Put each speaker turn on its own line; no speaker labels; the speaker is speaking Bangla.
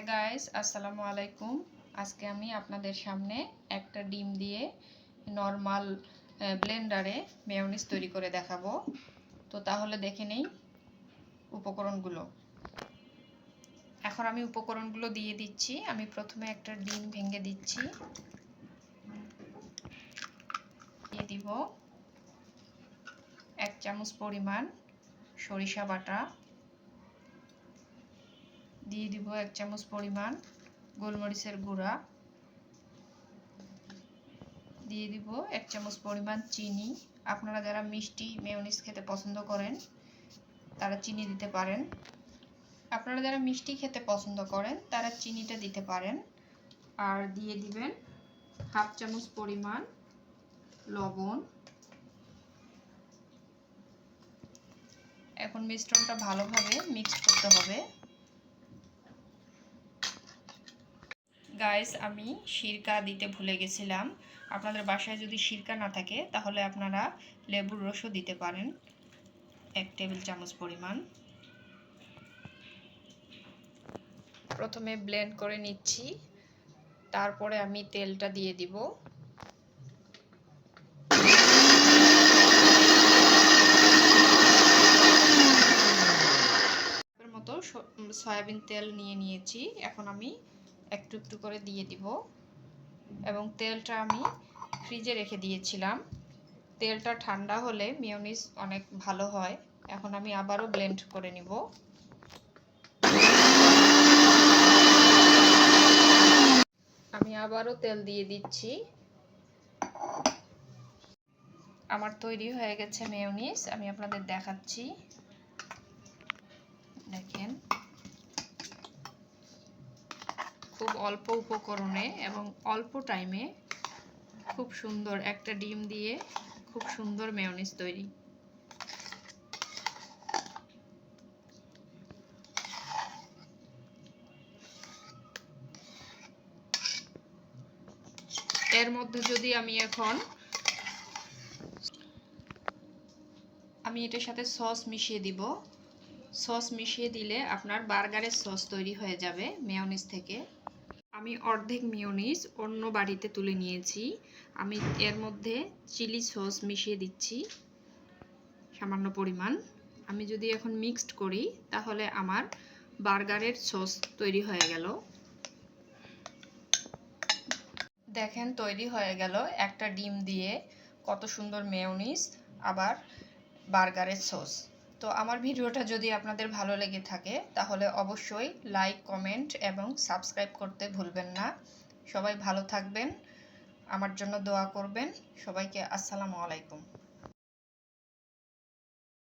হাই গাইস আসসালামু আলাইকুম। আজকে আমি আপনাদের সামনে একটা ডিম দিয়ে নর্মাল ব্লেন্ডারে মেয়নিজ তৈরি করে দেখাবো। তো তাহলে দেখে নেই উপকরণগুলো। এখন আমি উপকরণগুলো দিয়ে দিচ্ছি। আমি প্রথমে একটা ডিম ভেঙে দিচ্ছি। দিয়ে দিব এক চামচ পরিমাণ সরিষা বাটা। দিয়ে দিব এক চামচ পরিমাণ গোলমরিচের গুঁড়া। দিয়ে দিব এক চামচ পরিমাণ চিনি। আপনারা যারা মিষ্টি মেয়নিজ খেতে পছন্দ করেন, তারা চিনি দিতে পারেন। আপনারা যারা মিষ্টি খেতে পছন্দ করেন, তারা চিনিটা দিতে পারেন। আর দিয়ে দিবেন হাফ চামচ পরিমাণ লবণ। এখন মিশ্রণটা ভালোভাবে মিক্সড করতে হবে। গাইস আমি সিরকা দিতে ভুলে গেছিলাম। আপনাদের বাসায় যদি সিরকা না থাকে, তাহলে আপনারা লেবুর রসও দিতে পারেন। এক টেবিল চামচ পরিমাণ। প্রথমে ব্লেন্ড করে নিচ্ছি। তারপরে আমি তেলটা দিয়ে দিব। মতো সয়াবিন তেল নিয়ে নিয়েছি। এখন আমি একটু একটু করে দিয়ে দিব। এবং তেলটা আমি ফ্রিজে রেখে দিয়েছিলাম। তেলটা ঠান্ডা হলে মিওনিস অনেক ভালো হয়। এখন আমি আবারও ব্লেন্ড করে নিব। আমি আবারও তেল দিয়ে দিচ্ছি। আমার তৈরি হয়ে গেছে মেয়নিস আমি আপনাদের দেখাচ্ছি। দেখেন। খুব অল্প উপকরণে এবং অল্প টাইমে খুব সুন্দর একটা ডিম দিয়ে খুব সুন্দর মেয়নিজ তৈরি। এর মধ্যে যদি আমি এখন আমি এটার সাথে সস মিশিয়ে দিব। সস মিশিয়ে দিলে আপনার বার্গারের সস তৈরি হয়ে যাবে মেয়নিজ থেকে। আমি অর্ধেক মিওনিজ অন্য বাড়িতে তুলে নিয়েছি। আমি এর মধ্যে চিলি সস মিশিয়ে দিচ্ছি, সামান্য পরিমাণ। আমি যদি এখন মিক্সড করি, তাহলে আমার বার্গারের সস তৈরি হয়ে গেল। দেখেন, তৈরি হয়ে গেল একটা ডিম দিয়ে কত সুন্দর মেয়নিজ আবার বার্গারের সস। তো আমার ভিডিওটা যদি আপনাদের ভালো লেগে থাকে, তাহলে অবশ্যই লাইক কমেন্ট এবং সাবস্ক্রাইব করতে ভুলবেন না। সবাই ভালো থাকবেন, আমার জন্য দোয়া করবেন। সবাইকে আসসালামু আলাইকুম।